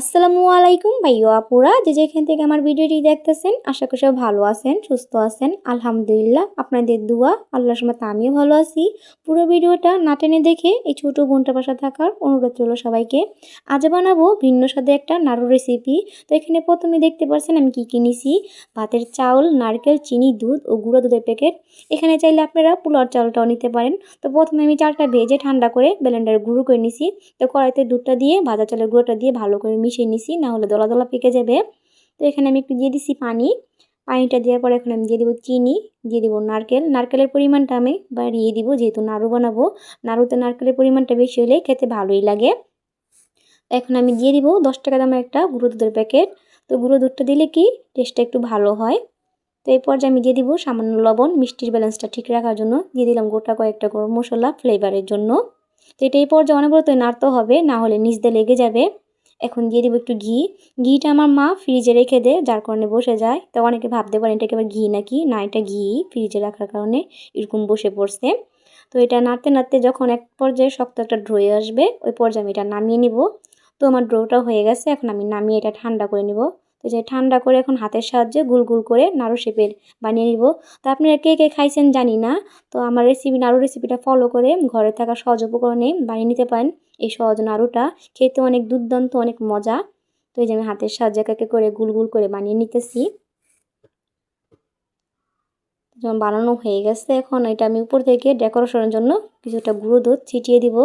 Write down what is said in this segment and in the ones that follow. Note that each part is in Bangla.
আসসালামু আলাইকুম ভাইও আপুরা, যে যেখান থেকে আমার ভিডিওটি দেখতেছেন, আশা করি সব ভালো আছেন, সুস্থ আছেন, আলহামদুলিল্লাহ। আপনাদের দোয়া, আল্লাহর সময় আমিও ভালো আছি। পুরো ভিডিওটা না টেনে দেখে এই ছোটো বোনটা বাসা থাকার অনুরোধ রইল সবাইকে। আজ বানাবো ভিন্ন স্বাদে একটা নাড়ু রেসিপি তো এখানে প্রথমে দেখতে পাচ্ছেন আমি কী কিনেছি ভাতের চাউল, নারকেল, চিনি, দুধ ও গুঁড়ো দুধের প্যাকেট এখানে চাইলে আপনারা পোলার চাউলটাও নিতে পারেন। তো প্রথমে আমি চালটা ভেজে ঠান্ডা করে ব্লেন্ডারে গুঁড়ো করে নিছি। তো কড়াইতে দুধটা দিয়ে, ভাজা চালের গুঁড়োটা দিয়ে ভালো করে মিশিয়ে নিছি, না হলে দলা দলা পেকে যাবে। তো এখানে আমি একটু দিয়ে দিছি পানি। পানিটা দেওয়ার পরে এখন আমি দিয়ে দিব চিনি, দিয়ে দিব নারকেল। নারকেলের পরিমাণটা আমি বাড়িয়ে দিব, যেহেতু নাড়ু বানাবো। নাড়ুতে নারকেলের পরিমাণটা বেশি হলে খেতে ভালোই লাগে। এখন আমি দিয়ে দিব দশ টাকা দামের একটা গুঁড়ো দুধের প্যাকেট। তো গুঁড়ো দুধটা দিলে কি টেস্টটা একটু ভালো হয়। তো এই পর্যায়ে আমি দিয়ে দিব সামান্য লবণ, মিষ্টির ব্যালেন্সটা ঠিক রাখার জন্য। দিয়ে দিলাম গোটা কয়েকটা গরম মশলা ফ্লেভারের জন্য। তো এটা এই পর্যায়ে অনবরত নাড়তে হবে, না হলে নিচ দিয়ে লেগে যাবে। এখন দিয়ে দেবো একটু ঘি। ঘিটা আমার মা ফ্রিজে রেখে দেয় যার কারণে বসে যায়। তো অনেকে ভাবতে পারেন এটাকে আবার ঘি নাকি? না, এটা ঘি ফ্রিজে রাখার কারণে এরকম বসে পড়ছে। তো এটা নাড়তে নাড়তে যখন এক পর্যায়ে শক্ত একটা ড্রয়ে আসবে, ওই পর্যায়ে আমি এটা নামিয়ে নিব। তো আমার ড্রোটা হয়ে গেছে, এখন আমি নামিয়ে এটা ঠান্ডা করে নিব। তো যে ঠান্ডা করে এখন হাতের সাহায্যে গুল গুল করে নাড়ু শেপের বানিয়ে নিব। তো আপনারা কে কে খাইছেন জানি না, তো আমার রেসিপি নাড়ু রেসিপিটা ফলো করে ঘরে থাকা সহজ উপকরণে বানিয়ে নিতে পারেন। এই সহজ নাড়ুটা খেতে অনেক দুর্দান্ত, অনেক মজা। তো এই যে আমি হাতের সাহায্যে একে করে গুল গুল করে বানিয়ে নিতেছি। বানানো হয়ে গেছে এখন, এটা আমি উপর থেকে ডেকোরেশনের জন্য কিছুটা গুঁড়ো দুধ ছিটিয়ে দিব।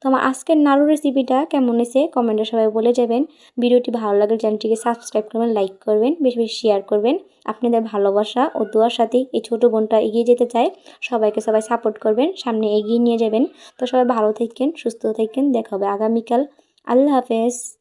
তো আমার আজকের নাড়ু রেসিপিটা কেমন হয়েছে কমেন্টে সবাই বলে যাবেন। ভিডিওটি ভালো লাগলে চ্যানেলটিকে সাবস্ক্রাইব করবেন লাইক করবেন, বেশি বেশি শেয়ার করবেন। আপনাদের ভালোবাসা ও দোয়ার সাথেই এই ছোটো বোনটা এগিয়ে যেতে চায়, সবাইকে সবাই সাপোর্ট করবেন, সামনে এগিয়ে নিয়ে যাবেন। তো সবাই ভালো থাকেন, সুস্থ থাকেন, দেখা হবে আগামীকাল। আল্লাহ হাফেজ।